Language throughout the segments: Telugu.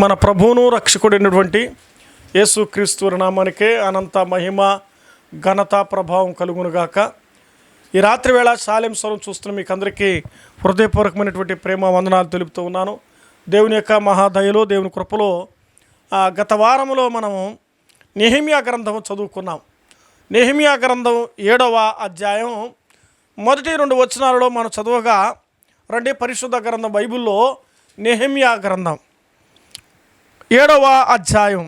మన ప్రభువును రక్షకుడైనటువంటి యేసుక్రీస్తు నామానికే అనంత మహిమ ఘనత ప్రభావం కలుగునుగాక ఈ రాత్రి వేళ శాలెం స్వరం చూస్తున్న మీకు అందరికీ హృదయపూర్వకమైనటువంటి ప్రేమ వందనాలు తెలుపుతూ ఉన్నాను. దేవుని యొక్క మహాదయలో దేవుని కృపలో ఆ, గత వారంలో మనము నెహిమియా గ్రంథం చదువుకున్నాం. నెహిమియా గ్రంథం ఏడవ అధ్యాయం మొదటి రెండు వచనాలలో మనం చదవగా రెండే పరిశుద్ధ గ్రంథం బైబిల్లో నెహిమియా గ్రంథం. ఏడవ అధ్యాయం.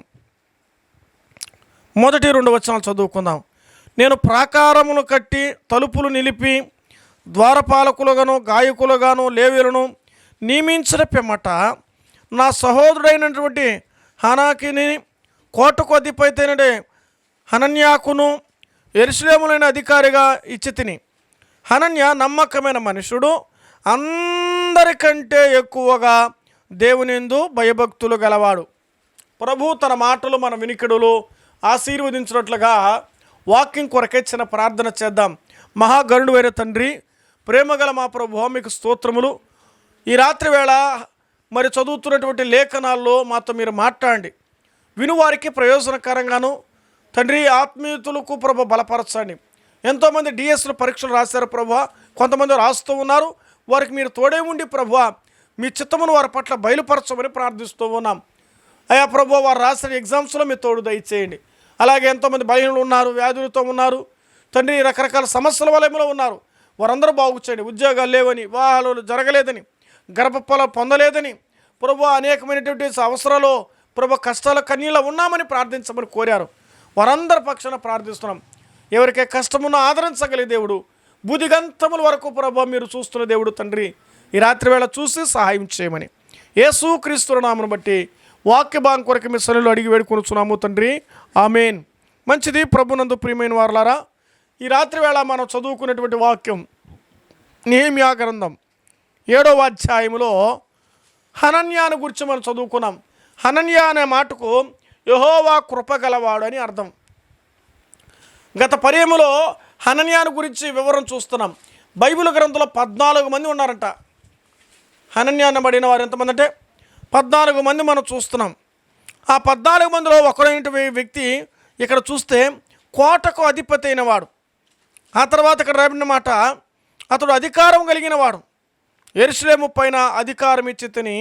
మొదటి రెండు వచనాలు చదువుకుందాం. నేను ప్రాకారమును కట్టి తలుపులు నిలిపి ద్వారపాలకులుగాను గాయకులుగాను లేవీలను నియమించిన పిమ్మట నా సహోదరుడైనటువంటి హనాకిని కోటకు అధిపైతేనడే హనన్యాకును ఎరుసలేములైన అధికారిగా ఇచ్చి తిని. హనన్య నమ్మకమైన మనుషుడు అందరికంటే ఎక్కువగా దేవునిందు భయభక్తులు గలవాడు. ప్రభు తన మాటలు మన వినికిడులు ఆశీర్వదించినట్లుగా వాకింగ్ కొరకే చిన్న ప్రార్థన చేద్దాం. మహాగరుడు వేరే తండ్రి ప్రేమగల మా ప్రభు మీకు స్తోత్రములు. ఈ రాత్రి వేళ మరి చదువుతున్నటువంటి లేఖనాల్లో మాతో మీరు మాట్లాడండి. వినువారికి ప్రయోజనకరంగాను తండ్రి ఆత్మీయతులకు ప్రభు బలపరచండి. ఎంతోమంది డిఎస్లు పరీక్షలు రాశారు ప్రభు. కొంతమంది రాస్తూ ఉన్నారు. వారికి మీరు తోడే ఉండి ప్రభు మీ చిత్తమును వారి పట్ల బయలుపరచమని ప్రార్థిస్తూ ఉన్నాం. అయా ప్రభు వారు రాసిన ఎగ్జామ్స్లో మీ తోడు దయచేయండి. అలాగే ఎంతోమంది బలహీనలు ఉన్నారు వ్యాధులతో ఉన్నారు. తండ్రి రకరకాల సమస్యల వలయంలో ఉన్నారు. వారందరూ బాగు చేయండి. ఉద్యోగాలు లేవని వివాహాలు జరగలేదని గర్భఫలం పొందలేదని ప్రభు అనేకమైనటువంటి అవసరాలు ప్రభు కష్టాల కన్నీళ్ళ ఉన్నామని ప్రార్థించమని కోరారు. వారందరి పక్షాన ప్రార్థిస్తున్నాం. ఎవరికే కష్టమును ఆదరించగలిగే దేవుడు. బుధిగంతముల వరకు ప్రభు మీరు చూస్తున్న దేవుడు తండ్రి. ఈ రాత్రి వేళ చూసి సహాయం చేయమని. యేసు క్రీస్తు నామను బట్టి వాక్య బాంక్ కొరకు మీ సన్నిలో అడిగి వేడుకొనుచున్నాము తండ్రి. ఆమెన్. మంచిది ప్రభునందు ప్రియమైన వారులారా ఈ రాత్రి వేళ మనం చదువుకున్నటువంటి వాక్యం నేమియా గ్రంథం ఏడవ అధ్యాయములో హనన్యాను గురించి మనం చదువుకున్నాం. హనన్యా అనే మాటకు యహోవా కృపగలవాడు అని అర్థం. గత పర్యములో హనన్యాను గురించి వివరం చూస్తున్నాం. బైబిల్ గ్రంథంలో పద్నాలుగు మంది ఉన్నారంట. హనన్య అనబడిన వారు ఎంతమంది అంటే పద్నాలుగు మంది మనం చూస్తున్నాం. ఆ పద్నాలుగు మందిలో ఒకరైనటువంటి వ్యక్తి ఇక్కడ చూస్తే కోటకు అధిపతి అయినవాడు ఆ తర్వాత ఇక్కడ రాబడిన మాట అతడు అధికారం కలిగిన వాడు. ఎరుసలేము పైన అధికారం ఇచ్చి తిని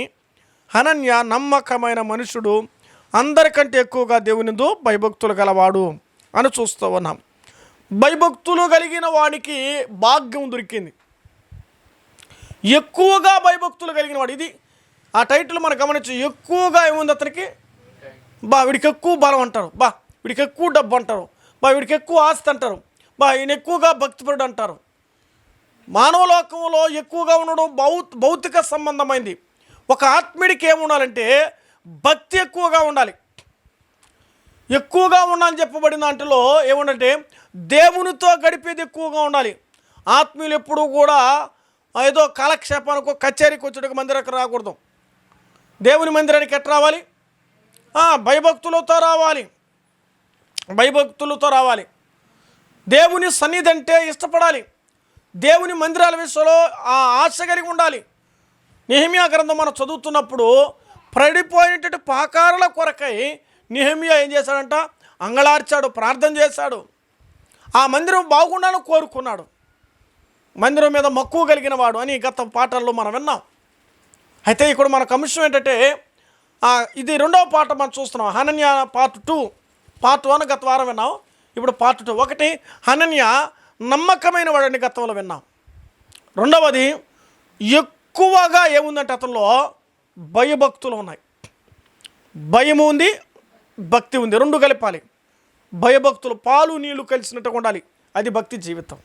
హనన్య నమ్మకమైన మనుషుడు అందరికంటే ఎక్కువగా దేవునిందు భయభక్తులు గలవాడు అని చూస్తూ ఉన్నాం. భయభక్తులు కలిగిన వాడికి భాగ్యం దొరికింది. ఎక్కువగా భయభక్తులు కలిగిన వాడు. ఇది ఆ టైటిల్ మనం గమనించు ఎక్కువగా ఏముంది అతనికి? బా వీడికి ఎక్కువ బలం అంటారు. బా వీడికి ఎక్కువ డబ్బు అంటారు. బా వీడికి ఎక్కువ ఆస్తి అంటారు. బా ఈయన ఎక్కువగా భక్తిపరుడు అంటారు. మానవ లోకంలో ఎక్కువగా ఉండడం భౌ భౌతిక సంబంధమైంది. ఒక ఆత్మీయుడికి ఏమి ఉండాలంటే భక్తి ఎక్కువగా ఉండాలి. ఎక్కువగా ఉండాలని చెప్పబడిన దాంట్లో ఏముందంటే దేవునితో గడిపేది ఎక్కువగా ఉండాలి. ఆత్మీయులు ఎప్పుడూ కూడా ఏదో కాలక్షేపానికో కచేరీకి వచ్చేటకు మందిరకు రాకూడదు. దేవుని మందిరానికి ఎట్లా రావాలి? భయభక్తులతో రావాలి. భయభక్తులతో రావాలి. దేవుని సన్నిధి అంటే ఇష్టపడాలి. దేవుని మందిరాల విషయంలో ఆ ఆశ కలిగి ఉండాలి. నిహమియా గ్రంథం మనం చదువుతున్నప్పుడు పడిపోయినటువంటి పాకారుల కొరకై నిహమియా ఏం చేశాడంట? అంగళార్చాడు ప్రార్థన చేశాడు. ఆ మందిరం బాగుండాలని కోరుకున్నాడు. మందిరం మీద మక్కువ కలిగిన వాడు అని గత పాటల్లో మనం విన్నాం. అయితే ఇక్కడ మన అంశం ఏంటంటే ఇది రెండవ పాట మనం చూస్తున్నాం. హనన్య పార్ట్ టూ పార్ట్ వన్ గత వారం విన్నాం. ఇప్పుడు పార్ట్ టూ ఒకటి హనన్య నమ్మకమైన వాడని గతంలో విన్నాం. రెండవది ఎక్కువగా ఏముందంటే అతనిలో భయభక్తులు ఉన్నాయి. భయము ఉంది భక్తి ఉంది. రెండు కలిపాలి. భయభక్తులు పాలు నీళ్ళు కలిసినట్టుగా ఉండాలి. అది భక్తి జీవితం.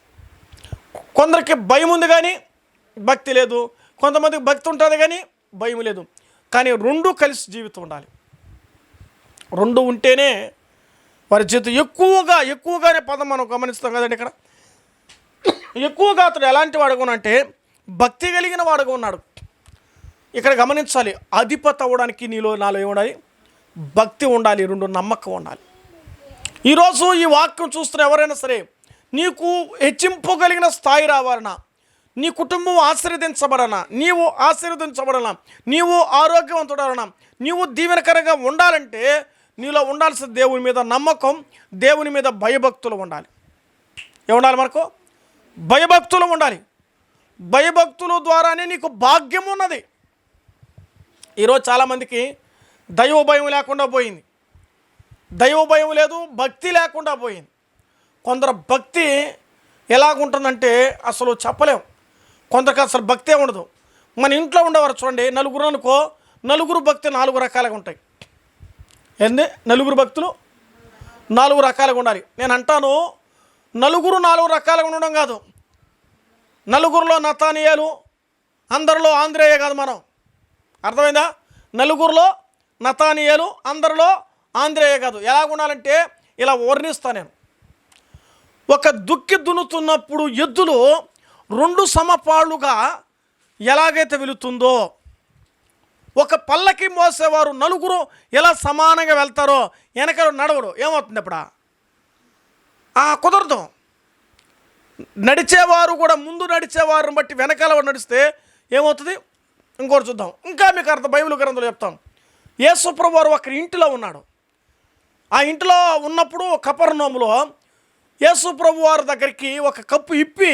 కొందరికి భయం ఉంది కానీ భక్తి లేదు. కొంతమందికి భక్తి ఉంటుంది కానీ భయం లేదు. కానీ రెండు కలిసి జీవితం ఉండాలి. రెండు ఉంటేనే వారి జీవితం ఎక్కువగా ఎక్కువగానే పదం మనం గమనిస్తాం కదండి ఇక్కడ. ఎక్కువగా అతడు ఎలాంటి వాడుకునంటే భక్తి కలిగిన వాడుగా ఉన్నాడు. ఇక్కడ గమనించాలి. అధిపతి అవ్వడానికి నీలో నాలో ఏముండాలి? భక్తి ఉండాలి. రెండు నమ్మకం ఉండాలి. ఈరోజు ఈ వాక్యం చూస్తున్న ఎవరైనా సరే నీకు హెచ్చింపగలిగిన స్థాయి రావాలనా? నీ కుటుంబం ఆశీర్వదించబడనా నీవు ఆశీర్వదించబడనా నీవు ఆరోగ్యవంతుడనా నీవు దీవెనకరంగా ఉండాలంటే నీలో ఉండాల్సిన దేవుని మీద నమ్మకం దేవుని మీద భయభక్తులు ఉండాలి. ఏముండాలి మనకు? భయభక్తులు ఉండాలి. భయభక్తుల ద్వారానే నీకు భాగ్యం ఉన్నది. ఈరోజు చాలామందికి దైవ భయం లేకుండా పోయింది. దైవ భయం లేదు భక్తి లేకుండా పోయింది. కొందరు భక్తి ఎలాగుంటుందంటే అసలు చెప్పలేం. కొందరికి అసలు భక్తే ఉండదు. మన ఇంట్లో ఉండేవారు చూడండి నలుగురు అనుకో నలుగురు భక్తి నాలుగు రకాలుగా ఉంటాయి. ఏంది నలుగురు భక్తులు నాలుగు రకాలుగా ఉండాలి. నేను అంటాను నలుగురు నాలుగు రకాలుగా ఉండడం కాదు. నలుగురిలో నతానియాలు అందరిలో ఆంధ్రేయ కాదు మనం. అర్థమైందా? నలుగురిలో నతానియాలు అందరిలో ఆంధ్రేయ కాదు. ఎలా ఉండాలంటే ఇలా వర్ణిస్తా నేను. ఒక దుక్కి దున్నుతున్నప్పుడు ఎద్దులు రెండు సమపాళ్ళుగా ఎలాగైతే వెళుతుందో ఒక పల్లకి మోసేవారు నలుగురు ఎలా సమానంగా వెళ్తారో వెనక నడవడు. ఏమవుతుంది అప్పుడు? కుదరదు. నడిచేవారు కూడా ముందు నడిచేవారిని బట్టి వెనకాల నడిస్తే ఏమవుతుంది? ఇంకోటి చూద్దాం. ఇంకా మీకు అర్థం బైబిల్ గ్రంథంలో చెప్తాం. యేసుప్రభు వారు ఒక ఇంటిలో ఉన్నాడు. ఆ ఇంటిలో ఉన్నప్పుడు కపర్నోములో యేసు ప్రభు వారి దగ్గరికి ఒక కప్పు ఇప్పి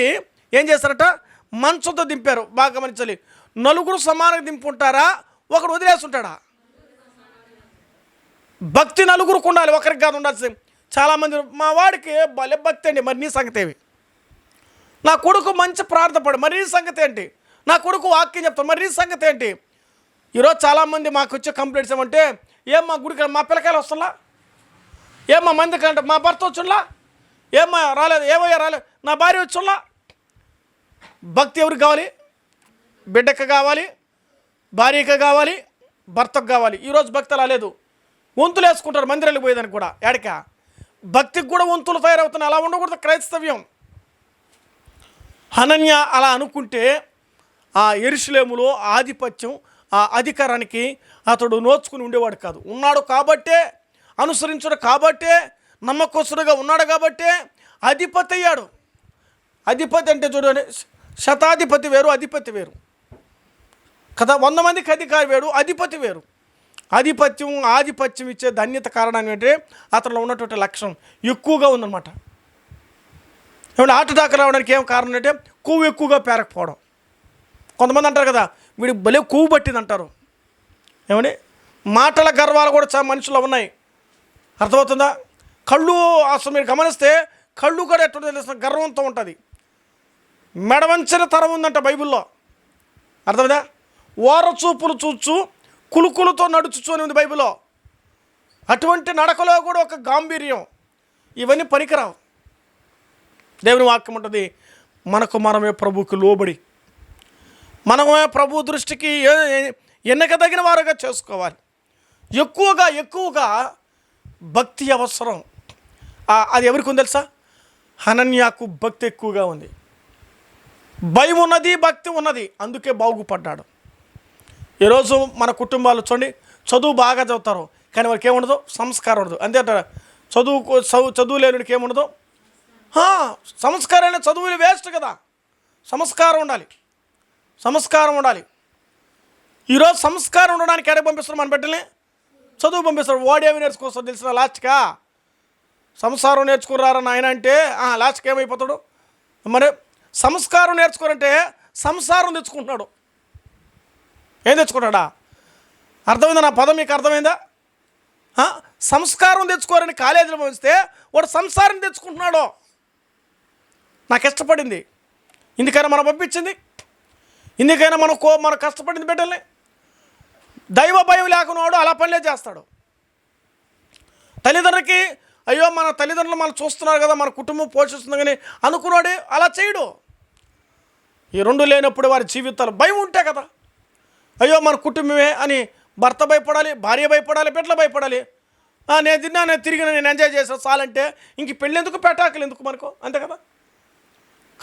ఏం చేస్తారట మంచంతో దింపారు. బాగా గమనించాలి. నలుగురు సమానంగా దింపుంటారా? ఒకడు వదిలేస్తుంటాడా భక్తి నలుగురికి ఉండాలి. ఒకరికి కాదు ఉండాల్సింది చాలామంది మా వాడికి భలే భక్తి అండి. మరి నీ సంగతి ఏమి? నా కొడుకు మంచి ప్రార్థపడు మరి నీ సంగతి ఏంటి? నా కొడుకు వాక్యం చెప్తాను మరి నీ సంగతి ఏంటి? ఈరోజు చాలామంది మాకు వచ్చే కంప్లైంట్స్ ఏమంటే ఏం మా గుడికి మా పిల్లకాయలు వస్తుందా మా మంది కంటే మా భర్త వచ్చులా ఏమ్మా రాలేదు ఏమయ్యా రాలేదు. నా భార్య వచ్చుల్లా భక్తి ఎవరికి కావాలి? బిడ్డకు కావాలి భార్యకు కావాలి భర్తకు కావాలి. ఈరోజు భక్తి రాలేదు వంతులు వేసుకుంటారు మందిరాలకు పోయేదానికి కూడా ఏడక భక్తికి కూడా వంతులు తయారవుతున్నాయి. అలా ఉండకూడదు క్రైస్తవ్యం. అనన్య అలా అనుకుంటే ఆ ఎరుసలేములో ఆధిపత్యం ఆ అధికారానికి అతడు నోచుకుని ఉండేవాడు కాదు. ఉన్నాడు కాబట్టే అనుసరించడు కాబట్టే నమ్మకస్తుడుగా ఉన్నాడు కాబట్టే అధిపతి అయ్యాడు. అధిపతి అంటే చూడండి శతాధిపతి వేరు అధిపతి వేరు. కదా వంద మందికి అధికారి వేరు అధిపతి వేరు. ఆధిపత్యం ఆధిపత్యం ఇచ్చే ధన్యత కారణం ఏంటంటే అతనిలో ఉన్నటువంటి లక్షణం ఎక్కువగా ఉందన్నమాట. ఏమంటే హార్ట్ అటాక్ రావడానికి ఏం కారణం అంటే కొవ్వు ఎక్కువగా పేరకపోవడం. కొంతమంది అంటారు కదా వీడి భలే కొవ్వు పట్టింది అంటారు. ఏమండి మాటల గర్వాలు కూడా చాలా మనుషులు ఉన్నాయి. అర్థమవుతుందా? కళ్ళు అసలు మీరు గమనిస్తే కళ్ళు కూడా ఎట్టు తెలుస్తుంది గర్వంతో ఉంటుంది. మెడవంచిన తరం ఉందంట బైబిల్లో. అర్థమైందా? ఓర చూపులు చూచు కులుకులతో నడుచుచు అని ఉంది బైబిల్లో. అటువంటి నడకలో కూడా ఒక గాంభీర్యం. ఇవన్నీ పనికిరావు దేవుని వాక్యం ఉంటుంది మనకు మనమే ప్రభుకి లోబడి మనమే ప్రభు దృష్టికి ఎన్నకదగిన వారుగా చేసుకోవాలి. ఎక్కువగా ఎక్కువగా భక్తి అవసరం. అది ఎవరికి ఉంది తెలుసా? హనన్యాకు భక్తి ఎక్కువగా ఉంది. భయం ఉన్నది భక్తి ఉన్నది. అందుకే బాగుపడ్డాడు. ఈరోజు మన కుటుంబాలు చూడండి చదువు బాగా చదువుతారు. కానీ వారికి ఏముండదు? సంస్కారం ఉండదు. అంతే అంటారు? చదువు చదువు చదువు లేనుడికి ఏముండదు? హా, సంస్కారాన్ని చదువులు వేస్ట్ కదా. సంస్కారం ఉండాలి. సంస్కారం ఉండాలి. ఈరోజు సంస్కారం ఉండడానికి ఎక్కడ పంపిస్తారు మన బిడ్డల్ని? చదువు పంపిస్తారు. వాడేమి నేర్చుకొస్తారు తెలిసిన లాస్ట్గా సంసారం నేర్చుకున్నారని ఆయన అంటే? లాస్ట్కి ఏమైపోతాడు? మరి సంస్కారం నేర్చుకోరంటే సంసారం తెచ్చుకుంటున్నాడు. ఏం తెచ్చుకున్నాడా అర్థమైందా నా పదం? మీకు అర్థమైందా? సంస్కారం తెచ్చుకోరని కాలేజీలో పంపిస్తే వాడు సంసారం తెచ్చుకుంటున్నాడు. నాకు ఇష్టపడింది. ఇందుకైనా మనం పంపించింది. ఇందుకైనా మనం కో మనం కష్టపడింది బిడ్డల్ని. దైవ భయం లేకున్నవాడు అలా పనులే చేస్తాడు. తల్లిదండ్రులకి అయ్యో మన తల్లిదండ్రులు మనం చూస్తున్నారు కదా మన కుటుంబం పోషిస్తుంది కానీ అనుకున్నాడే అలా చేయడు. ఈ రెండు లేనప్పుడు వారి జీవితాలు భయం ఉంటే కదా. అయ్యో మన కుటుంబమే అని భర్త భయపడాలి భార్య భయపడాలి బిడ్డలు భయపడాలి. నేను తిన్నా నేను తిరిగి నేను ఎంజాయ్ చేసాను చాలంటే ఇంక పెళ్ళెందుకు పెట్టాకలు ఎందుకు మనకు? అంతే కదా.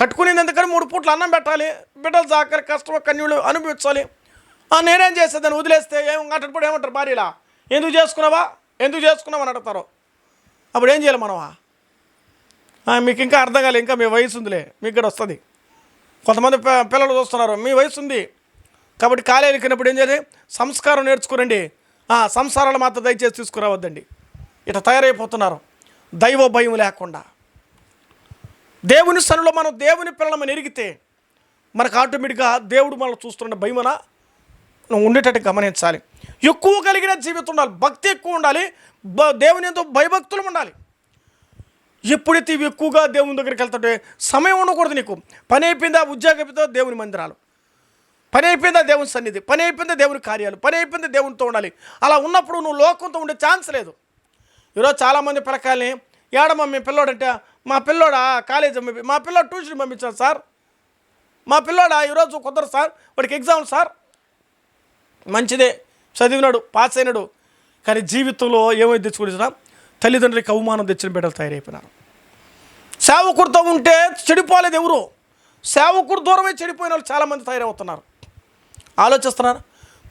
కట్టుకునేది ఎందుకని మూడు పూట్లు అన్నం పెట్టాలి బిడ్డలు జాకరి కష్టం కన్నీళ్ళు అనుభవించాలి. నేనేం చేసేదాన్ని? వదిలేస్తే ఏం అట్టప్పుడు ఏమంటారు భార్యలా? ఎందుకు చేసుకున్నావా? ఎందుకు చేసుకున్నావు అని అడుగుతారు. అప్పుడు ఏం చేయాలి మనమా? మీకు ఇంకా అర్థం కాలే ఇంకా మీ వయసు ఉందిలే మీకు కూడా వస్తుంది. కొంతమంది పిల్లలు చూస్తున్నారు మీ వయసు ఉంది. కాబట్టి కాలేజీకి వెళ్ళినప్పుడు ఏం చేయాలి? సంస్కారం నేర్చుకోరండి. సంసారాలు మాత్రం దయచేసి తీసుకురావద్దండి. ఇట్లా తయారైపోతున్నారు. దైవ భయం లేకుండా. దేవుని సన్నిలో మనం దేవుని పిల్లలమని ఎరిగితే మనకు ఆటోమేటిక్గా దేవుడు మనల్ని చూస్తున్న భయమన నువ్వు ఉండేటట్టు గమనించాలి. ఎక్కువ కలిగిన జీవితం ఉండాలి. భక్తి ఎక్కువ ఉండాలి. దేవుని ఎంతో భయభక్తులు ఉండాలి. ఎప్పుడైతే ఇవి ఎక్కువగా దేవుని దగ్గరికి వెళ్తుంటే సమయం ఉండకూడదు నీకు. పని అయిపోయిందా ఉద్యోగంతో దేవుని మందిరాలు. పని అయిపోయిందా దేవుని సన్నిధి. పని అయిపోయిందా దేవుని కార్యాలు. పని అయిపోయిందా దేవునితో ఉండాలి. అలా ఉన్నప్పుడు నువ్వు లోకంతో ఉండే ఛాన్స్ లేదు. ఈరోజు చాలామంది పిల్లకాయల్ని ఏడమ్మ మీ పిల్లోడంటే మా పిల్లోడా కాలేజ్ పంపి మా పిల్లోడు ట్యూషన్ పంపించాను సార్. మా పిల్లోడా ఈరోజు కుదరదు సార్. వాడికి ఎగ్జామ్ సార్. మంచిదే. చదివినాడు పాస్ అయినాడు. కానీ జీవితంలో ఏమైతే తెచ్చుకుని తల్లిదండ్రులకి అవమానం తెచ్చిన బిడ్డలు తయారైపోయినారు. సేవకుడితో ఉంటే చెడిపోలేదు ఎవరు? సేవకుడు దూరమే చెడిపోయిన వాళ్ళు చాలామంది తయారవుతున్నారు. ఆలోచిస్తున్నారు?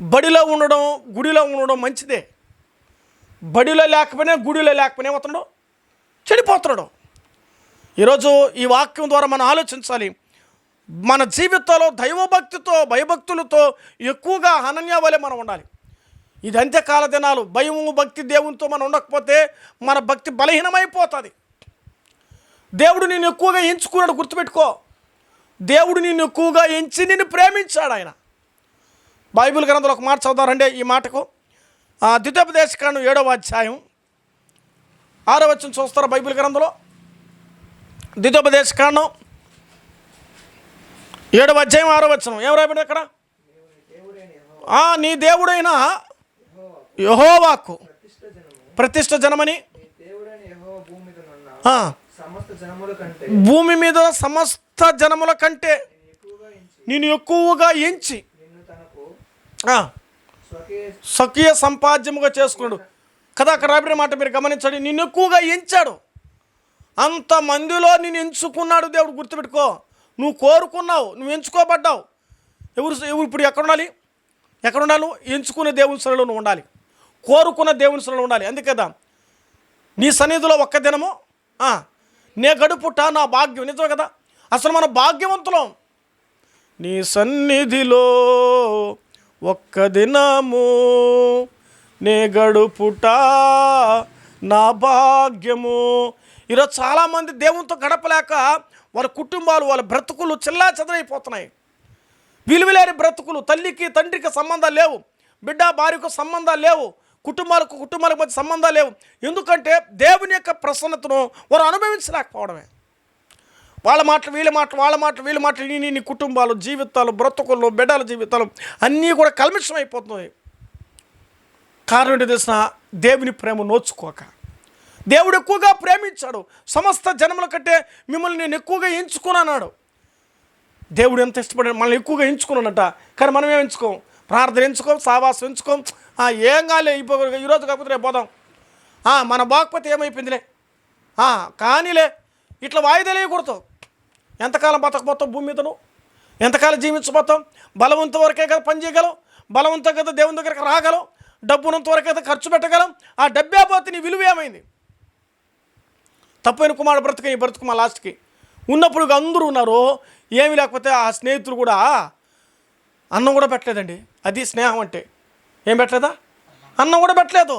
బడిలో ఉండడం గుడిలో ఉండడం మంచిదే. బడిలో లేకపోయినా గుడిలో లేకపోయినా ఏమవుతున్నాడు? చెడిపోతున్నాడు. ఈరోజు ఈ వాక్యం ద్వారా మనం ఆలోచించాలి. మన జీవితంలో దైవభక్తితో భయభక్తులతో ఎక్కువగా అనన్య వలె మనం ఉండాలి. ఇది అంత్యకాల దినాలు భయము భక్తి దేవునితో మనం ఉండకపోతే మన భక్తి బలహీనమైపోతుంది. దేవుడు నిన్ను ఎక్కువగా ఎంచుకున్నాడు గుర్తుపెట్టుకో. దేవుడు నిన్ను ఎక్కువగా ఎంచి నిన్ను ప్రేమించాడు ఆయన. బైబిల్ గ్రంథంలో ఒక మాట చదువుతారంటే ఈ మాటకు. ఆ, ద్వితోపదేశకాండం ఏడవ అధ్యాయం. ఆరో వచ్చిన చూస్తారు బైబిల్ గ్రంథంలో? ద్వితోపదేశకాండం ఏడవ అధ్యాయం ఆరో వచ్చిన ఏం రాయబడి అక్కడ? నీ దేవుడైన యహోవాకు ప్రతిష్ట జనమని. భూమి మీద సమస్త జనముల కంటే నేను ఎక్కువగా ఎంచి. స్వకీయ సంపాద్యముగా చేసుకున్నాడు. కదా అక్కడ రాబడిన మాట మీరు గమనించండి. నిన్ను ఎక్కువగా ఎంచాడు. అంత మందిలో నేను ఎంచుకున్నాడు దేవుడు గుర్తుపెట్టుకో. నువ్వు కోరుకున్నావు నువ్వు ఎంచుకోబడ్డావు. ఎవరు ఎవరు ఇప్పుడు ఎక్కడ ఉండాలి? ఎక్కడ ఉండాలి? నువ్వు? ఎంచుకున్న దేవుని సరలో నువ్వు ఉండాలి. కోరుకున్న దేవుని సరలో ఉండాలి. అందుకదా నీ సన్నిధిలో ఒక్క దినము నే గడుపుట నా భాగ్యం. నిజమే కదా? అసలు మన భాగ్యవంతులం. నీ సన్నిధిలో ఒక్క దినము నే గడుపుట నా భాగ్యము. ఈరోజు చాలామంది దేవునితో గడపలేక వాళ్ళ కుటుంబాలు వాళ్ళ బ్రతుకులు చిల్లా చెదరైపోతున్నాయి. విలువలేని బ్రతుకులు తల్లికి తండ్రికి సంబంధాలు లేవు. బిడ్డ భార్యకు సంబంధాలు లేవు. కుటుంబాలకు కుటుంబాలకు మధ్య సంబంధాలు లేవు. ఎందుకంటే దేవుని యొక్క ప్రసన్నతను వారు అనుభవించలేకపోవడమే. వాళ్ళ మాటలు వీళ్ళ మాటలు వాళ్ళ మాటలు వీళ్ళ మాటలు నీ నీ కుటుంబాలు జీవితాలు బ్రతుకులు బిడ్డల జీవితాలు అన్నీ కూడా కల్మిషం అయిపోతున్నాయి కారణం ఏంటి తెలిసిన దేవుని ప్రేమ నోచుకోక. దేవుడు ఎక్కువగా ప్రేమించాడు. సమస్త జనముల కంటే మిమ్మల్ని నేను ఎక్కువగా ఎంచుకున్నాడు దేవుడు ఎంత ఇష్టపడాడు మనల్ని ఎక్కువగా ఎంచుకున్నాడంట. కానీ మనం ఏం ఎంచుకోం? ప్రార్థన ఎంచుకోం? సావాసం ఎంచుకోం? ఏం కాలే ఇప్పుడు ఈరోజు కాకపోతే రేపు పోదాం. మన బాగపోతే ఏమైపోయిందిలే. కానీలే ఇట్లా వాయిదాలు వేయకూడదు. ఎంతకాలం బతకపోతాం భూమి మీదను? ఎంతకాలం జీవించబోతాం? బలవంత వరకే కదా పని చేయగలం? బలవంతం కదా దేవుని దగ్గరికి రాగలం? డబ్బునంత వరకే కదా ఖర్చు పెట్టగలం? ఆ డబ్బే పోతే నీ విలువ ఏమైంది? తప్పైన కుమారుడు బ్రతుకు ఈ బ్రతుకు మా లాస్ట్కి. ఉన్నప్పుడు అందరూ ఉన్నారు. ఏమి లేకపోతే ఆ స్నేహితులు కూడా అన్నం కూడా పెట్టలేదండి. అది స్నేహం అంటే. ఏం పెట్టలేదా? అన్నం కూడా పెట్టలేదు.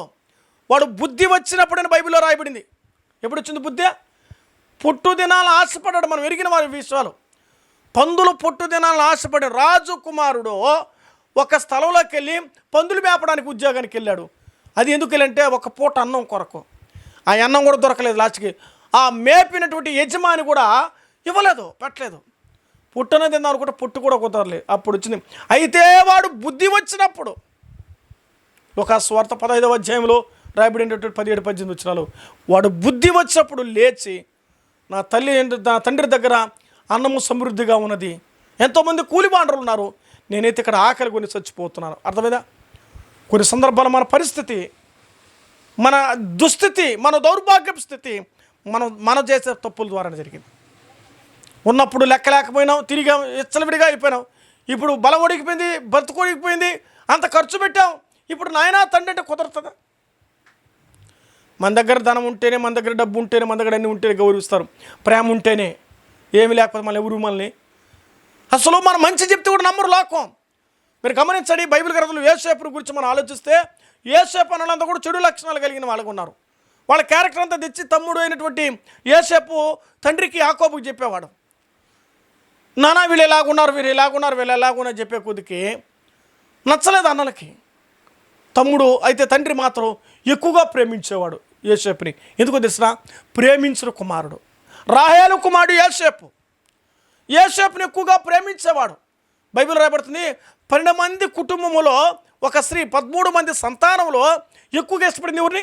వాడు బుద్ధి వచ్చినప్పుడని బైబిల్లో రాయబడింది. ఎప్పుడు వచ్చింది బుద్ధి? పుట్టు దినాలు ఆశపడ్డాడు మనం ఎరిగిన వారి విషయాలు పందులు పుట్టు దినాలను ఆశపడి రాజు కుమారుడు ఒక స్థలంలోకి వెళ్ళి పందులు మేపడానికి ఉద్యోగానికి వెళ్ళాడు. అది ఎందుకు వెళ్ళంటే ఒక పూట అన్నం కొరకు. ఆ అన్నం కూడా దొరకలేదు లాస్ట్కి. ఆ మేపినటువంటి యజమాని కూడా ఇవ్వలేదు పెట్టలేదు. పుట్టన తిందాం అనుకుంటే పుట్టు కూడా కుదరలేదు అప్పుడు వచ్చింది. అయితే వాడు బుద్ధి వచ్చినప్పుడు ఒక స్వార్థ పదహైదవ అధ్యాయంలో రాయబడినటువంటి పదిహేడు పద్దెనిమిది వచ్చినాలు వాడు బుద్ధి వచ్చినప్పుడు లేచి నా తల్లి నా తండ్రి దగ్గర అన్నము సమృద్ధిగా ఉన్నది. ఎంతోమంది కూలిబాండ్రులు ఉన్నారు. నేనైతే ఇక్కడ ఆకలి కొని చచ్చిపోతున్నాను. అర్థమైందా? కొన్ని సందర్భాలు మన పరిస్థితి మన దుస్థితి మన దౌర్భాగ్యపు స్థితి మనం మనం చేసే తప్పుల ద్వారా జరిగింది. ఉన్నప్పుడు లెక్క లేకపోయినాం తిరిగా ఇచ్చలవిడిగా అయిపోయినాం. ఇప్పుడు బలం ఒడిగిపోయింది బ్రతుకు ఒడిగిపోయింది అంత ఖర్చు పెట్టాం. ఇప్పుడు నాయనా తండ్రి అంటే కుదరుతుందా? మన దగ్గర ధనం ఉంటేనే మన దగ్గర డబ్బు ఉంటేనే మన దగ్గర అన్నీ ఉంటేనే గౌరవిస్తారు. ప్రేమ ఉంటేనే ఏమి లేకపోతే మళ్ళీ ఎవరు మనల్ని అసలు మనం మంచి చెప్తే కూడా నమ్మరు లోకం. మీరు గమనించండి బైబిల్ గ్రంథంలో ఏసేపుని గురించి మనం ఆలోచిస్తే ఏసేపు అనంతా కూడా చెడు లక్షణాలు కలిగిన వాళ్ళకు ఉన్నారు. వాళ్ళ క్యారెక్టర్ అంతా తెచ్చి తమ్ముడు అయినటువంటి ఏసేపు తండ్రికి ఆకోపుకి చెప్పేవాడు. నానా వీళ్ళు ఎలాగున్నారు వీరు ఎలాగున్నారు వీళ్ళు ఎలాగున్నారు చెప్పే కొద్దికి నచ్చలేదు అన్నలకి. తమ్ముడు అయితే తండ్రి మాత్రం ఎక్కువగా ప్రేమించేవాడు యేసేపుని. ఎందుకు తెలిసిన? ప్రేమించిన కుమారుడు. రాహేలు కుమారుడు యేసేపు. యేసేపుని ఎక్కువగా ప్రేమించేవాడు. బైబిల్ రాయబడుతుంది పన్నెండు మంది కుటుంబములో ఒక స్త్రీ పదమూడు మంది సంతానంలో ఎక్కువగా ఇష్టపడింది ఎవరిని?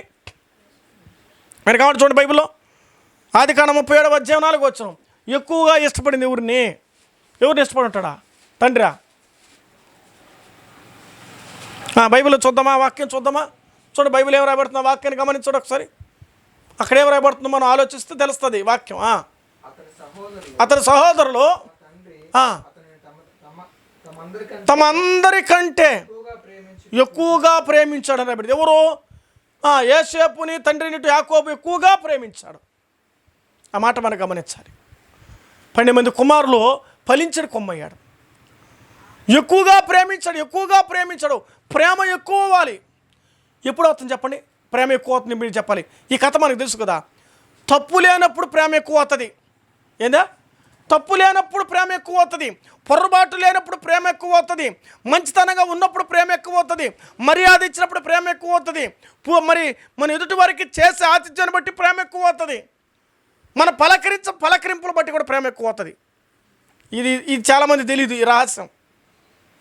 మీరు కాబట్టి చూడండి బైబిల్లో. ఆది కాండ ముప్పై ఏడవ అధ్యాయం నాలుగు ఎక్కువగా ఇష్టపడింది ఎవరిని? ఎవరిని ఇష్టపడి ఉంటాడా? తండ్రా. బైబిల్లో చూద్దామా? వాక్యం చూద్దామా? చూడు బైబిల్ ఏం రాయబడుతుందో వాక్యాన్ని గమనించడు ఒకసారి. అక్కడ ఏం రాయబడుతుందో మనం ఆలోచిస్తే తెలుస్తుంది వాక్యం. అతని సహోదరులు తమ తమందరికంటే అందరికంటే ఎక్కువగా ప్రేమించాడు అని ఎవరు? ఏసేపుని తండ్రిని యాకోబు ఎక్కువగా ప్రేమించాడు. ఆ మాట మనం గమనించాలి. పన్నెండు మంది కుమారులు ఫలించడు కొమ్మయ్యాడు. ఎక్కువగా ప్రేమించడు ఎక్కువగా ప్రేమించడు. ప్రేమ ఎక్కువ అవ్వాలి. ఎప్పుడు అవుతుంది చెప్పండి? ప్రేమ ఎక్కువ అవుతుంది మీరు చెప్పాలి. ఈ కథ మనకు తెలుసు కదా. తప్పు లేనప్పుడు ప్రేమ ఎక్కువ అవుతుంది. ఏందా? తప్పు లేనప్పుడు ప్రేమ ఎక్కువ అవుతుంది. పొరపాటు లేనప్పుడు ప్రేమ ఎక్కువ అవుతుంది. మంచితనంగా ఉన్నప్పుడు ప్రేమ ఎక్కువ అవుతుంది. మర్యాద ఇచ్చినప్పుడు ప్రేమ ఎక్కువ అవుతుంది. మరి మన ఎదుటి వారికి చేసే ఆతిథ్యాన్ని బట్టి ప్రేమ ఎక్కువ అవుతుంది. మన పలకరించ పలకరింపులు బట్టి కూడా ప్రేమ ఎక్కువ అవుతుంది. ఇది ఇది చాలామంది తెలియదు ఈ రహస్యం.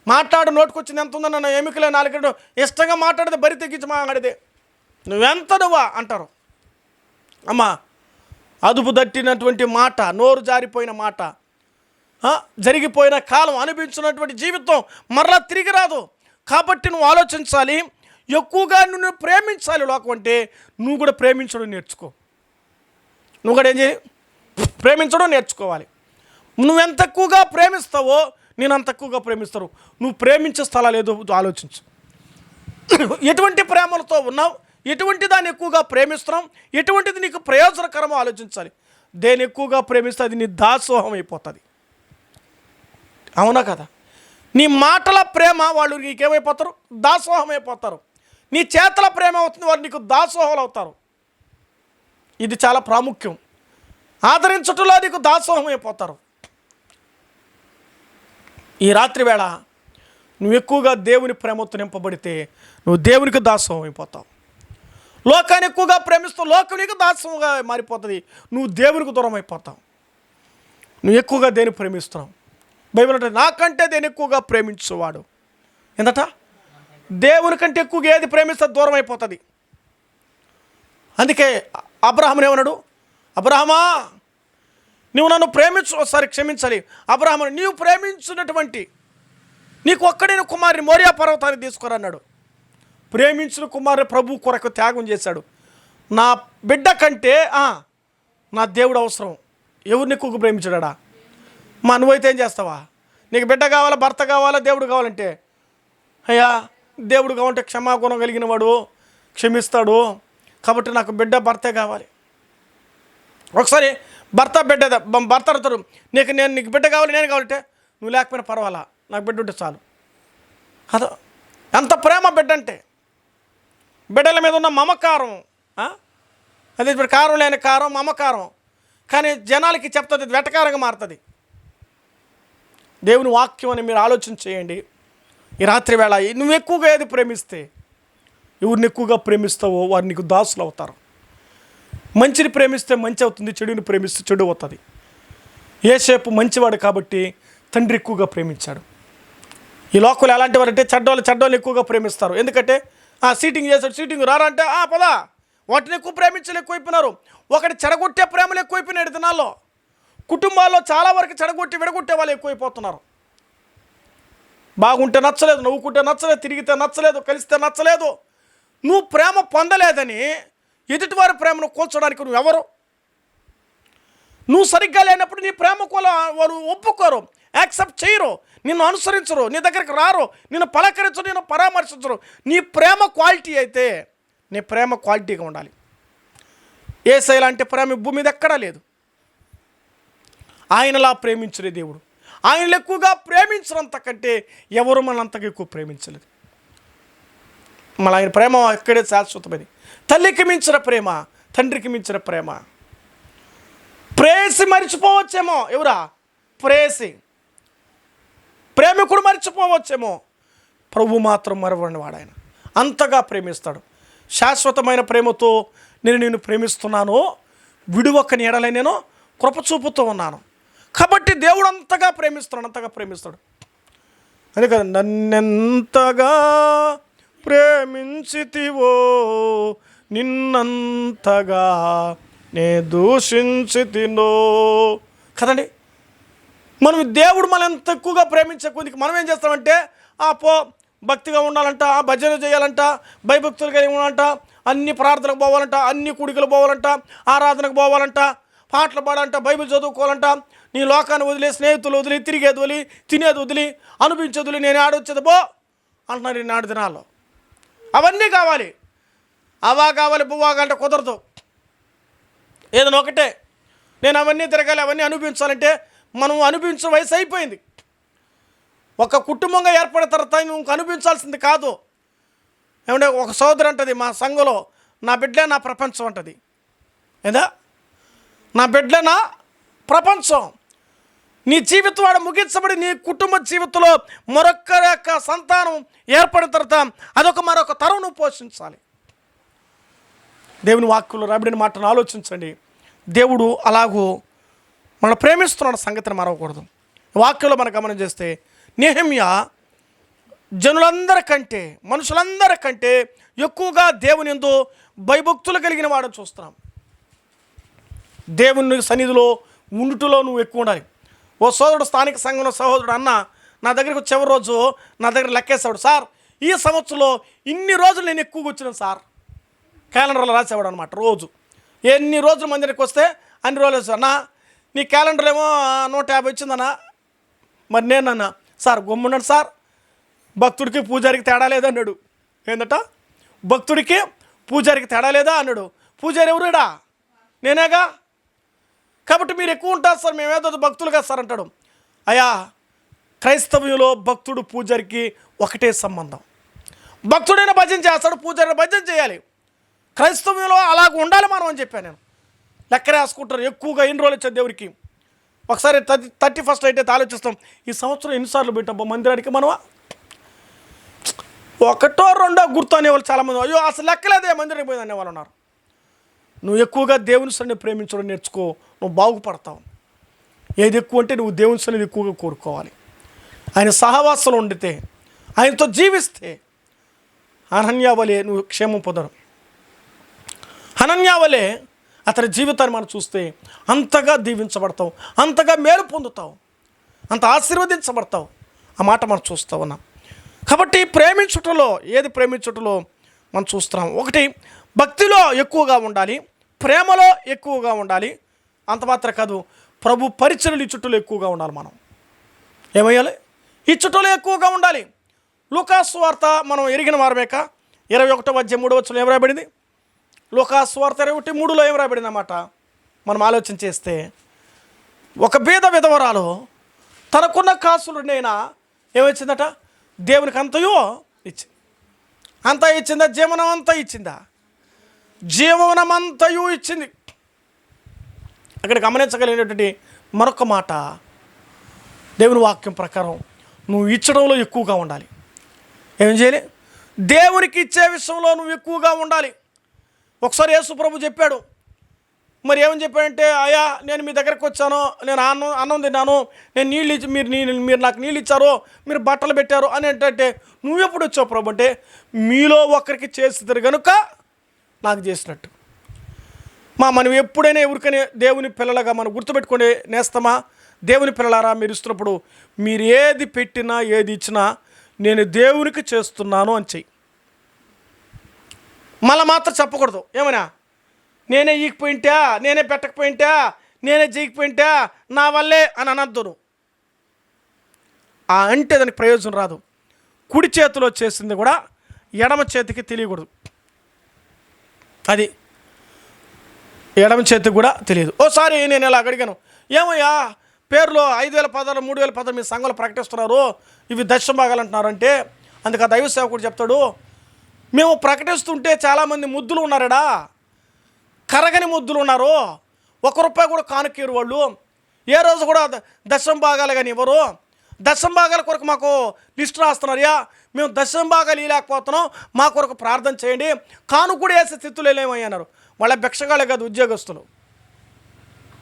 మాట్లాడు నోటుకొచ్చింది ఎంత ఉందో నన్ను ఎముకలే నాలుగు ఇష్టంగా మాట్లాడితే బరి తెగించి మాట్లాడితే నువ్వెంత నువ్వా అంటారు. అమ్మా అదుపు దట్టినటువంటి మాట నోరు జారిపోయిన మాట జరిగిపోయిన కాలం అనిపించినటువంటి జీవితం మరలా తిరిగి రాదు. కాబట్టి నువ్వు ఆలోచించాలి ఎక్కువగా నువ్వు ప్రేమించాలి లోకం అంటే నువ్వు కూడా ప్రేమించడం నేర్చుకో. నువ్వు కూడా ఏం చేయి ప్రేమించడం నేర్చుకోవాలి. నువ్వెంత ఎక్కువగా ప్రేమిస్తావో నేను అంత ఎక్కువగా ప్రేమిస్తారు. నువ్వు ప్రేమించే స్థలాలు ఏదో ఆలోచించు. ఎటువంటి ప్రేమలతో ఉన్నావు? ఎటువంటి దాన్ని ఎక్కువగా ప్రేమిస్తున్నాం ఎటువంటిది నీకు ప్రయోజనకరమో ఆలోచించాలి. దేని ఎక్కువగా ప్రేమిస్తే అది నీ దాసోహం అయిపోతుంది. అవునా కదా? నీ మాటల ప్రేమ వాళ్ళు నీకేమైపోతారు? దాసోహం అయిపోతారు. నీ చేతల ప్రేమ అవుతుంది వారు నీకు దాసోహాలు అవుతారు. ఇది చాలా ప్రాముఖ్యం. ఆదరించటంలో నీకు దాసోహం అయిపోతారు. ఈ రాత్రి వేళ నువ్వు ఎక్కువగా దేవుని ప్రేమతో నింపబడితే నువ్వు దేవునికి దాసం అయిపోతావు. లోకాన్ని ఎక్కువగా ప్రేమిస్తూ లోకానికి దాసంగా మారిపోతుంది. నువ్వు దేవునికి దూరం అయిపోతావు. నువ్వు ఎక్కువగా దేని ప్రేమిస్తున్నావు? బైబిల్ అంటే నాకంటే దేని ఎక్కువగా ప్రేమించువాడు. ఎంతట దేవుని కంటే ఎక్కువగా ఏది ప్రేమిస్తే దూరం అయిపోతుంది. అందుకే అబ్రహం ఏమన్నాడు? అబ్రహమా నువ్వు నన్ను ప్రేమించు ఒకసారి క్షమించాలి అబ్రహము నీవు ప్రేమించినటువంటి నీకు ఒక్కడైన కుమారుని మోరియా పర్వతాన్ని తీసుకురన్నాడు. ప్రేమించిన కుమారుని ప్రభు కొరకు త్యాగం చేశాడు. నా బిడ్డ కంటే నా దేవుడు అవసరం. ఎవరిని కుక్కు ప్రేమించాడా మా నువ్వైతే ఏం చేస్తావా? నీకు బిడ్డ కావాలా భర్త కావాలా దేవుడు కావాలంటే? అయ్యా దేవుడు కావాలంటే క్షమాగుణం కలిగిన వాడు క్షమిస్తాడు. కాబట్టి నాకు బిడ్డ భర్తే కావాలి. ఒకసారి భర్త బిడ్డ భర్త అడుగుతారు నీకు నేను నీకు బిడ్డ కావాలి నేను కావాలంటే నువ్వు లేకపోయినా పర్వాలా? నాకు బిడ్డ ఉంటే చాలు. అదో ఎంత ప్రేమ బిడ్డ అంటే బిడ్డల మీద ఉన్న మమకారం అది ఇప్పుడు కారం లేని కారం మమకారం. కానీ జనాలకి చెప్తుంది వెటకారంగా మారుతుంది. దేవుని వాక్యం అని మీరు ఆలోచన చేయండి. ఈ రాత్రి వేళ నువ్వు ఎక్కువగా ఏది ప్రేమిస్తే ఎవరిని ఎక్కువగా ప్రేమిస్తావో వారు నీకు దాసులు అవుతారు మంచిని ప్రేమిస్తే మంచి అవుతుంది చెడుని ప్రేమిస్తే చెడు అవుతుంది. ఏసేపు మంచివాడు కాబట్టి తండ్రి ఎక్కువగా ప్రేమించాడు. ఈ లోకలు ఎలాంటి వారంటే చెడ్డోళ్ళు చెడ్డోళ్ళు ఎక్కువగా ప్రేమిస్తారు. ఎందుకంటే ఆ సీటింగ్ చేశాడు సీటింగ్ రారా అంటే ఆ పదా. వాటిని ఎక్కువ ప్రేమించలు ఎక్కువైపోయినారు. ఒకటి చెడగొట్టే ప్రేమలు ఎక్కువైపోయినాయి దినాల్లో. కుటుంబాల్లో చాలా వరకు చెడగొట్టి విడగొట్టే వాళ్ళు ఎక్కువైపోతున్నారు. బాగుంటే నచ్చలేదు నవ్వుకుంటే నచ్చలేదు తిరిగితే నచ్చలేదు కలిస్తే నచ్చలేదు. నువ్వు ప్రేమ పొందలేదని ఎదుటివారి ప్రేమను కూల్చడానికి నువ్వు ఎవరు? నువ్వు సరిగ్గా లేనప్పుడు నీ ప్రేమ కూల వారు ఒప్పుకోరు యాక్సెప్ట్ చేయరు నిన్ను అనుసరించరు నీ దగ్గరికి రారు నిన్ను పలకరించరు నిన్ను పరామర్శించరు. నీ ప్రేమ క్వాలిటీ అయితే నీ ప్రేమ క్వాలిటీగా ఉండాలి. ఏ లాంటి ప్రేమ భూమి మీద ఎక్కడా లేదు. ఆయనలా ప్రేమించరే దేవుడు. ఆయనలు ఎక్కువగా ప్రేమించినంత కంటే ఎవరు మనంతగా ఎక్కువ ప్రేమించలేదు. మళ్ళీ ఆయన ప్రేమ ఎక్కడే శాశ్వతమైనది తల్లికి మించిన ప్రేమ తండ్రికి మించిన ప్రేమ. ప్రేసి మర్చిపోవచ్చేమో ఎవరా? ప్రేసి ప్రేమికుడు మర్చిపోవచ్చేమో. ప్రభు మాత్రం మరవని వాడు ఆయన అంతగా ప్రేమిస్తాడు. శాశ్వతమైన ప్రేమతో నేను నిన్ను ప్రేమిస్తున్నాను. విడువక్క నీడలే నేను కృప చూపుతూ ఉన్నాను. కాబట్టి దేవుడు అంతగా ప్రేమిస్తున్నాడు అంతగా ప్రేమిస్తాడు. అందుకే నన్నెంతగా ప్రేమించితివో నిన్నంతగా నే దూషించితినో. కదండి? మనం దేవుడు మనం ఎంత ఎక్కువగా ప్రేమించే కొద్దికి మనం ఏం చేస్తామంటే ఆ పో భక్తిగా ఉండాలంట ఆ భజన చేయాలంట భయభక్తులు కలిగి ఉండాలంట అన్ని ప్రార్థనకు పోవాలంట అన్ని కుడికలు పోవాలంట ఆరాధనకు పోవాలంట పాటలు పాడాలంట బైబిల్ చదువుకోవాలంట నీ లోకాన్ని వదిలి స్నేహితులు వదిలి తిరిగేది వదిలి తినేది వదిలి అనిపించేది వదిలి నేను ఆడొచ్చేది బో అంటున్నారు ఈ నాడు దినాల్లో అవన్నీ కావాలి. అవా కావాలి బువ్వా కావాలంటే కుదరదు. ఏదైనా ఒకటే. నేను అవన్నీ తిరగాలి అవన్నీ అనిపించాలంటే మనం అనిపించిన వయసు అయిపోయింది. ఒక కుటుంబంగా ఏర్పడిన తర్వాత ఇంక అనిపించాల్సింది కాదు. ఏమంటే ఒక సోదరు అంటది మా సంఘంలో నా బిడ్డే నా ప్రపంచం అంటది. ఏదా? నా బిడ్డ నా ప్రపంచం. నీ జీవితం వాడు ముగించబడి నీ కుటుంబ జీవితంలో మరొక యొక్క సంతానం ఏర్పడిన తర్వాత అదొక మరొక తరం నువ్వు పోషించాలి. దేవుని వాక్యంలో రాబడిన మాటను ఆలోచించండి. దేవుడు అలాగూ మనం ప్రేమిస్తున్న సంగతిని మరవకూడదు. వాక్యంలో మనం గమనం చేస్తే నెహమ్య జనులందరికంటే మనుషులందరికంటే ఎక్కువగా దేవుని ఎందు భయభక్తులు కలిగిన వాడని చూస్తున్నాం. దేవుని సన్నిధిలో ఉండుటలో నువ్వు ఎక్కువ ఉండాలి. ఓ సోదరుడు స్థానిక సంఘంలో సహోదరుడు అన్న నా దగ్గరకు చివరి రోజు నా దగ్గర లెక్కేసాడు సార్ ఈ సంవత్సరంలో ఇన్ని రోజులు నేను ఎక్కువగా వచ్చినాను సార్. క్యాలెండర్లో రాసేవాడు అనమాట రోజు. ఎన్ని రోజులు మందిరికి వస్తే అన్ని రోజులు వచ్చి అన్నా నీ క్యాలెండర్ ఏమో నూట యాభై వచ్చిందన్నా. మరి నేనన్నా. సార్ గమ్మున్నాడు సార్. భక్తుడికి పూజారికి తేడా లేదా? అన్నాడు. ఏందట? భక్తుడికి పూజారికి తేడా లేదా? అన్నాడు. పూజారి ఎవరుడా నేనేగా? కాబట్టి మీరు ఎక్కువ ఉంటారు సార్ మేమేదో భక్తులు కదా సార్ అంటాడు. అయా క్రైస్తవ్యంలో భక్తుడు పూజారికి ఒకటే సంబంధం. భక్తుడైన భజన చేస్తాడు పూజారి భజన చేయాలి. క్రైస్తవ్యంలో అలాగ ఉండాలి మనం అని చెప్పాను నేను. లెక్క రాసుకుంటారు ఎక్కువగా ఎన్ని రోజులు వచ్చారు దేవుడికి? ఒకసారి థర్టీ థర్టీ ఫస్ట్ అయితే ఆలోచిస్తాం ఈ సంవత్సరం ఎన్నిసార్లు పెట్టాం మందిరానికి మనం ఒకటో రెండో గుర్తు అనేవాళ్ళు చాలామంది అయ్యో అసలు లెక్కలేదే మందిరానికి పోయింది అనేవాళ్ళు ఉన్నారు. నువ్వు ఎక్కువగా దేవుని సన్నిధి ప్రేమించడం నేర్చుకో నువ్వు బాగుపడతావు. ఏది ఎక్కువ అంటే నువ్వు దేవుని సన్నిధి ఎక్కువగా కోరుకోవాలి. ఆయన సహవాసంలో ఉండితే ఆయనతో జీవిస్తే అనన్యావలే నువ్వు క్షేమం పొందడం అనన్యావలే అతని జీవితాన్ని మనం చూస్తే అంతగా దీవించబడతావు అంతగా మేలు పొందుతావు అంత ఆశీర్వదించబడతావు. ఆ మాట మనం చూస్తూ ఉన్నాం. కాబట్టి ప్రేమించుటలో ఏది ప్రేమించుటలో మనం చూస్తున్నాం? ఒకటి భక్తిలో ఎక్కువగా ఉండాలి. ప్రేమలో ఎక్కువగా ఉండాలి. అంత మాత్రం కాదు ప్రభు పరిచయలు ఈ చుట్టూలో ఎక్కువగా ఉండాలి మనం. ఏమయ్యాలి? ఈ చుట్టూలో ఎక్కువగా ఉండాలి. లూకాసు వార్త మనం ఎరిగిన వారమేక? ఇరవై ఒకటో మధ్య మూడో వచ్చిన ఏం రాబడింది లూకాసు వార్త ఇరవై ఒకటి మూడులో ఏం రాబడింది అన్నమాట? మనం ఆలోచన చేస్తే ఒక బీద విధవరాలు తనకున్న కాసులునైనా ఏమొచ్చిందట? దేవునికి అంతయో ఇచ్చింది. అంతా ఇచ్చిందా? జీవనం అంతా ఇచ్చిందా? జీవనం అంతయు ఇచ్చింది. అక్కడ గమనించగలిగినటువంటి మరొక మాట. దేవుని వాక్యం ప్రకారం నువ్వు ఇచ్చడంలో ఎక్కువగా ఉండాలి. ఏం చేయాలి? దేవునికి ఇచ్చే విషయంలో నువ్వు ఎక్కువగా ఉండాలి. ఒకసారి యేసు ప్రభు చెప్పాడు. మరి ఏమని చెప్పాడంటే అయ్యా నేను మీ దగ్గరకు వచ్చాను. నేను అన్నం అన్నం తిన్నాను. నేను నీళ్ళు ఇచ్చి మీరు నీ- మీరు నాకు నీళ్ళు ఇచ్చారు. మీరు బట్టలు పెట్టారు. అని ఏంటంటే నువ్వు ఎప్పుడు వచ్చావు ప్రభు? అంటే మీలో ఒకరికి చేస్తుంది కనుక నాకు చేసినట్టు. మా మనం ఎప్పుడైనా ఎవరికైనా దేవుని పిల్లలుగా మనం గుర్తుపెట్టుకునే నేస్తామా? దేవుని పిల్లలారా మీరు ఇస్తున్నప్పుడు మీరు ఏది పెట్టినా ఏది ఇచ్చినా నేను దేవునికి చేస్తున్నాను అని చెయ్యి. మళ్ళీ మాత్రం చెప్పకూడదు. ఏమైనా నేనే ఈకపోయింటా నేనే పెట్టకపోయింటా నేనే జీకపోయింటా నా వల్లే అని అనద్దును. ఆ అంటే దానికి ప్రయోజనం రాదు. కుడి చేతిలో చేసింది కూడా ఎడమ చేతికి తెలియకూడదు. అది ఎడమ చేతికి కూడా తెలియదు. ఓసారి నేను ఇలా అడిగాను ఏమయ్యా పేర్లు ఐదు వేల పదాలు మూడు వేల పదాలు మీ సంఘాలు ప్రకటిస్తున్నారు ఇవి దశం భాగాలు అంటున్నారంటే అందుకు ఆ దైవ సేవకుడు చెప్తాడు మేము ప్రకటిస్తుంటే చాలామంది ముద్దులు ఉన్నారడా? కరగని ముద్దులు ఉన్నారు. ఒక రూపాయి కూడా కానుకీరు వాళ్ళు. ఏ రోజు కూడా దశం భాగాలు కానీ ఇవ్వరు దశం భాగాల కొరకు మాకు లిస్ట్ రాస్తున్నారయ్యా. మేము దశం బాగా ఇవ్వలేకపోతున్నాం మా కొరకు ప్రార్థన చేయండి. కాను కూడా వేసే స్థితిలో లేమయ్యన్నారు వాళ్ళ భిక్షగాలే కాదు ఉద్యోగస్తులు.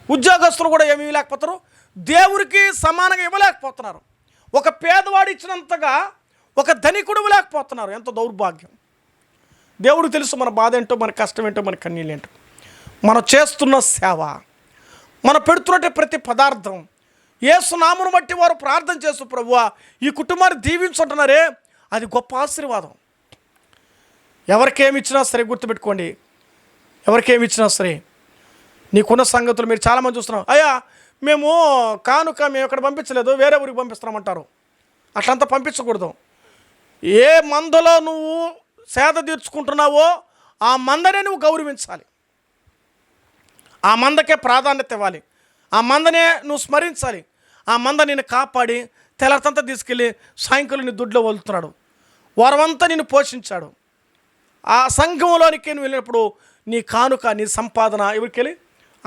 ఉద్యోగస్తులు కూడా ఏమి ఇవ్వలేకపోతారు దేవుడికి సమానంగా ఇవ్వలేకపోతున్నారు. ఒక పేదవాడు ఇచ్చినంతగా ఒక ధనికుడు ఇవ్వలేకపోతున్నారు. ఎంత దౌర్భాగ్యం. దేవుడు తెలుసు మన బాధ ఏంటో మన కష్టం ఏంటో మన కన్నీళ్ళు ఏంటో. మనం చేస్తున్న సేవ మనం పెడుతున్నట్టు ప్రతి పదార్థం ఏసునామును బట్టి వారు ప్రార్థన చేస్తూ ప్రభువా ఈ కుటుంబాన్ని దీవించుంటున్నారే అది గొప్ప ఆశీర్వాదం. ఎవరికేమి ఇచ్చినా సరే గుర్తుపెట్టుకోండి. ఎవరికేమి ఇచ్చినా సరే నీకున్న సంగతులు మీరు చాలామంది చూస్తున్నాం. అయ్యా మేము కానుక మేము ఇక్కడ పంపించలేదు వేరే ఊరికి పంపిస్తున్నామంటారు. అట్లంతా పంపించకూడదు. ఏ మందలో నువ్వు సేద తీర్చుకుంటున్నావో ఆ మందనే నువ్వు గౌరవించాలి. ఆ మందకే ప్రాధాన్యత ఇవ్వాలి. ఆ మందనే నువ్వు స్మరించాలి. ఆ మంద నిన్ను కాపాడి తెల్లతంతా తీసుకెళ్ళి సాయంకాలం నీ దుడ్లో వదులుతున్నాడు. వారమంతా నిన్ను పోషించాడు. ఆ సంఘంలోనికి నేను వెళ్ళినప్పుడు నీ కానుక నీ సంపాదన ఎవరికెళ్ళి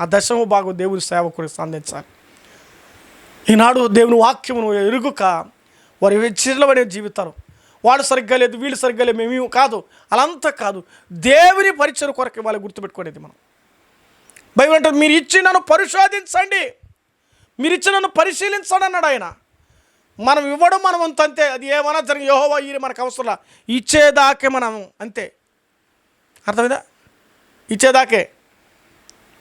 ఆ దశమ భాగం దేవుని సేవకుడికి అందించాలి ఈనాడు దేవుని వాక్యమును ఎరుగుక వారి విచ్చిరలబడే జీవితాలు. వాడు సరిగ్గా లేదు వీళ్ళు సరిగ్గా లేదు మేము కాదు అలంతా కాదు. దేవుని పరిచయం కొరకు వాళ్ళు గుర్తుపెట్టుకునేది మనం. బైబిల్ అంటే మీరు ఇచ్చి నన్ను పరిశోధించండి. మీరు ఇచ్చి నన్ను పరిశీలించండి అన్నాడు ఆయన. మనం ఇవ్వడం మనం అంత అంతే. అది ఏమైనా జరిగి యహోవా ఈ మనకు అవసరం ఇచ్చేదాకే మనం అంతే. అర్థమైందా? ఇచ్చేదాకే.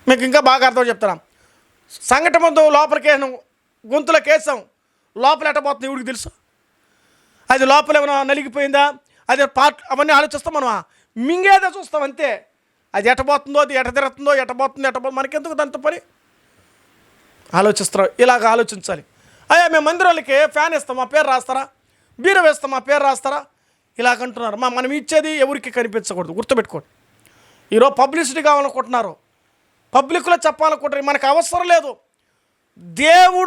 మీకు ఇంకా బాగా అర్థం చెప్తున్నాం. సంఘటన లోపలికేసాం లోపలికి వేసాం గొంతులోకి వేసాం లోపల ఎట్టబోతుంది ఇవిడికి తెలుసు? అది లోపల ఏమైనా నలిగిపోయిందా? అది పార్ట్ అవన్నీ ఆలోచిస్తాం మనం మింగేదే చూస్తాం అంతే. అది ఎట్టబోతుందో అది ఎట తిరుగుతుందో ఎట్టబోతుందో ఎట్టబోతుందో మనకెందుకు దాంతో పని? ఆలోచిస్తారు ఇలాగ ఆలోచించాలి. అయ్యా మేము మందిరాలకి ఫ్యాన్ ఇస్తాం మా పేరు రాస్తారా? బీర వేస్తాం మా పేరు రాస్తారా? ఇలాగంటున్నారు మా మనం ఇచ్చేది ఎవరికి కనిపించకూడదు గుర్తుపెట్టుకోండి. ఈరోజు పబ్లిసిటీ కావాలనుకుంటున్నారు. పబ్లిక్లో చెప్పాలనుకుంటారు మనకు అవసరం లేదు. దేవుడు